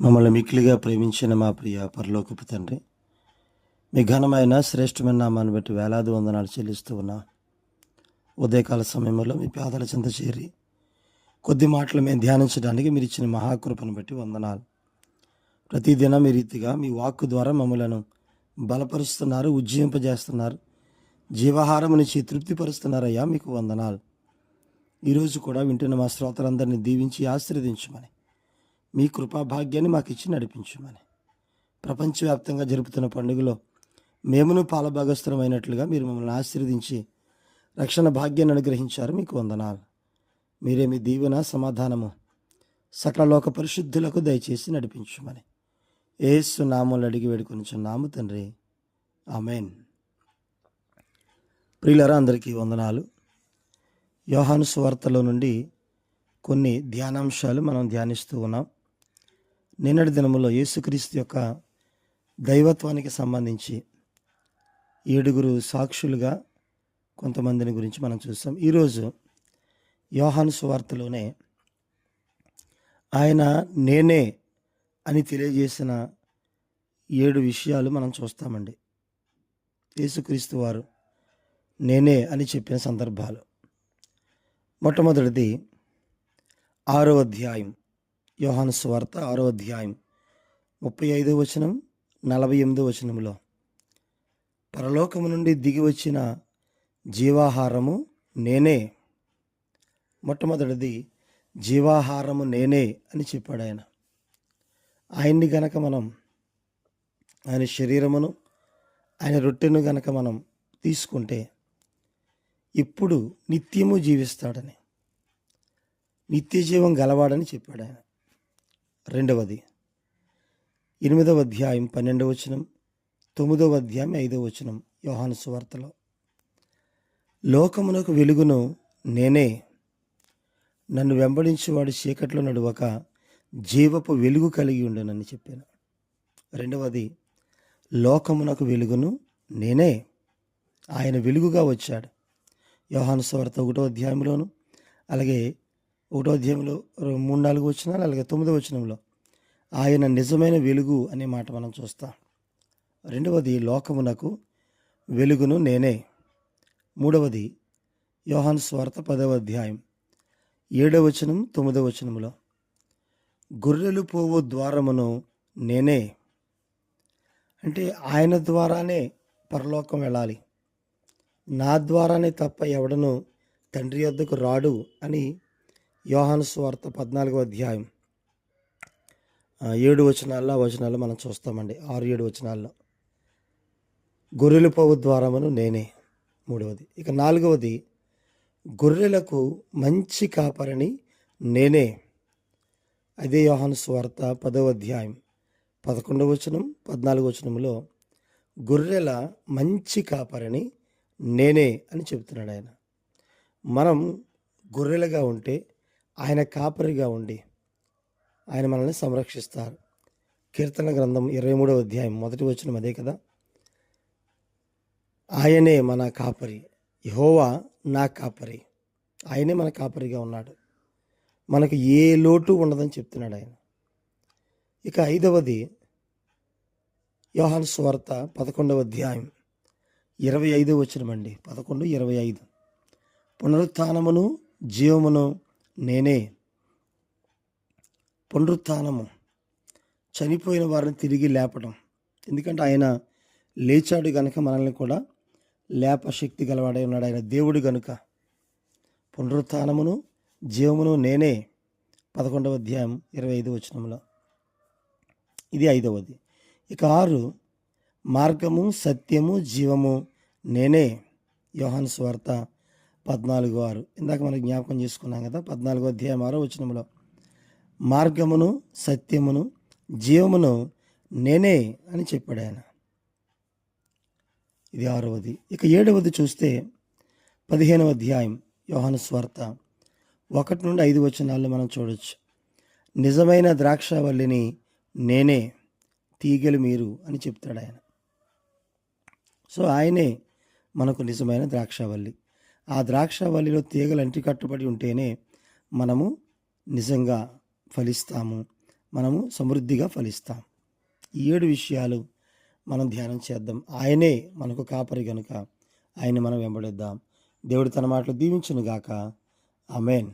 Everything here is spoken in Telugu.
మమ్మల్ని మిక్కిలిగా ప్రేమించిన మా ప్రియ పరలోకపు తండ్రి మీ ఘనమైన శ్రేష్టమైన నామాన్ని బట్టి వేలాది వందనాలు చెల్లిస్తూ ఉన్నా ఉదయకాల సమయంలో మీ పేదల చింత చేరి కొద్ది మాటలు మేము ధ్యానించడానికి మీరు ఇచ్చిన మహాకృపను బట్టి వందనాలు. ప్రతిదినం మీ రీతిగా మీ వాక్కు ద్వారా మమ్మలను బలపరుస్తున్నారు ఉజ్జీవింపజేస్తున్నారు నుంచి తృప్తిపరుస్తున్నారయ్యా మీకు వందనాలు. ఈరోజు కూడా వింటున్న మా శ్రోతలందరినీ దీవించి ఆశీర్వదించమని మీ కృపా భాగ్యాన్ని మాకు ఇచ్చి నడిపించమని. ప్రపంచవ్యాప్తంగా జరుపుతున్న పండుగలో మేమును పాలభాగస్థులమైనట్లుగా మీరు మమ్మల్ని ఆశీర్వదించి రక్షణ భాగ్యాన్ని అనుగ్రహించారు మీకు వందనాలు. మీరే మీ దీవెన సమాధానము సకల లోక పరిశుద్ధులకు దయచేసి నడిపించమని. ఏసు నామూలు అడిగి వేడుకొనిచున్నాము తండ్రి. ఆమెన్. ప్రియులరా అందరికీ వందనాలు. యోహాను సువార్తలో నుండి కొన్ని ధ్యానాంశాలు మనం ధ్యానిస్తూ ఉన్నాం. నిన్నటి దినములో యేసుక్రీస్తు యొక్క దైవత్వానికి సంబంధించి ఏడుగురు సాక్షులుగా కొంతమందిని గురించి మనం చూస్తాం. ఈరోజు యోహాను సువార్తలోనే ఆయన నేనే అని తెలియజేసిన ఏడు విషయాలు మనం చూస్తామండి. యేసుక్రీస్తు వారు నేనే అని చెప్పిన సందర్భాలు. మొట్టమొదటిది ఆరో అధ్యాయం. యోహాను స్వార్త ఆరో అధ్యాయం ముప్పై ఐదో వచనం నలభై ఎనిమిదో వచనంలో పరలోకము నుండి దిగి వచ్చిన జీవాహారము నేనే. మొట్టమొదటిది జీవాహారము నేనే అని చెప్పాడు ఆయన. ఆయన్ని గనక మనం ఆయన శరీరమును ఆయన రొట్టెను గనక మనం తీసుకుంటే ఇప్పుడు నిత్యము జీవిస్తాడని నిత్య జీవం గలవాడని చెప్పాడు ఆయన. రెండవది. ఎనిమిదవ అధ్యాయం పన్నెండవ వచనం తొమ్మిదవ అధ్యాయం ఐదవ వచనం యోహాను సువార్తలో. లోకమునకు వెలుగును నేనే నన్ను వెంబడించేవాడు చీకట్లో నడువక జీవపు వెలుగు కలిగి ఉండనని చెప్పాను. రెండవది లోకమునకు వెలుగును నేనే ఆయన వెలుగుగా వచ్చాడు. యోహాను సువార్త ఒకటో అధ్యాయంలోను అలాగే ఒకటో అధ్యాయంలో మూడు నాలుగు వచ్చినాలు అలాగే తొమ్మిదో వచనంలో ఆయన నిజమైన వెలుగు అనే మాట మనం చూస్తాం. రెండవది లోకమునకు వెలుగును నేనే. మూడవది యోహాన్ స్వార్థ పదవ అధ్యాయం ఏడవ వచనం తొమ్మిదవ వచనములో గొర్రెలు పోవు ద్వారమును నేనే. అంటే ఆయన ద్వారానే పరలోకం వెళ్ళాలి. నా ద్వారానే తప్ప ఎవడను తండ్రి వద్దకు రాడు అని యోహాను స్వార్త పద్నాలుగో అధ్యాయం. ఏడు వచనాల్లో ఆ వచనాల్లో మనం చూస్తామండి. ఆరు ఏడు వచనాల్లో. గొర్రెలు పోవు ద్వారమును నేనే. మూడవది. ఇక నాలుగవది గొర్రెలకు మంచి కాపరిని నేనే. అదే యోహాను స్వార్త పదవ అధ్యాయం. పదకొండవ వచనం పద్నాలుగు వచనంలో గొర్రెల మంచి కాపరిని నేనే అని చెప్తున్నాడు ఆయన. మనం గొర్రెలుగా ఉంటే ఆయన కాపరిగా ఉండి ఆయన మనల్ని సంరక్షిస్తారు. కీర్తన గ్రంథం ఇరవై మూడవ అధ్యాయం మొదటి వచనం అదే కదా? ఆయనే మన కాపరి. యహోవా నా కాపరి. ఆయనే మన కాపరిగా ఉన్నాడు. మనకు ఏ లోటు ఉండదని చెప్తున్నాడు ఆయన. ఇక ఐదవది యోహాన్ స్వార్త పదకొండవ అధ్యాయం ఇరవై ఐదు వచ్చినమండి పదకొండు ఇరవై ఐదు. పునరుత్నమును జీవమును నేనే పునరుత్నము. చనిపోయిన వారిని తిరిగి లేపడం ఎందుకంటే ఆయన లేచాడు గనుక మనల్ని కూడా లేప శక్తి గలవాడై ఉన్నాడు. ఆయన దేవుడు గనుక. పునరుత్నమును జీవమును నేనే. పదకొండవ అధ్యాయం ఇరవై ఐదు వచనంలో ఇది ఐదవది. ఇక ఆరు మార్గము సత్యము జీవము నేనే. యోహాను స్వార్త పద్నాలుగు ఆరు. ఇందాక మనం జ్ఞాపకం చేసుకున్నాం కదా పద్నాలుగో అధ్యాయం ఆరో వచనంలో మార్గమును సత్యమును జీవమును నేనే అని చెప్పాడు ఆయన. ఇది ఆరవది. ఇక ఏడవది చూస్తే పదిహేనవ అధ్యాయం యోహాను స్వార్త. ఒకటి నుండి ఐదు వచనాల్లో మనం చూడొచ్చు. నిజమైన ద్రాక్షవల్లిని నేనే తీగలు మీరు అని చెప్తాడు ఆయన. సో ఆయనే మనకు నిజమైన ద్రాక్షవల్లి. ఆ ద్రాక్షవల్లిలో తీగలు అంటి కట్టుబడి ఉంటేనే మనము నిజంగా ఫలిస్తాము. మనము సమృద్ధిగా ఫలిస్తాం. ఈ ఏడు విషయాలు మనం ధ్యానం చేద్దాం. ఆయనే మనకు కాపరి గనుక. ఆయన మనం వెంబడిద్దాం. దేవుడు తన మాటలు దీవించును గాక ఆమెన్.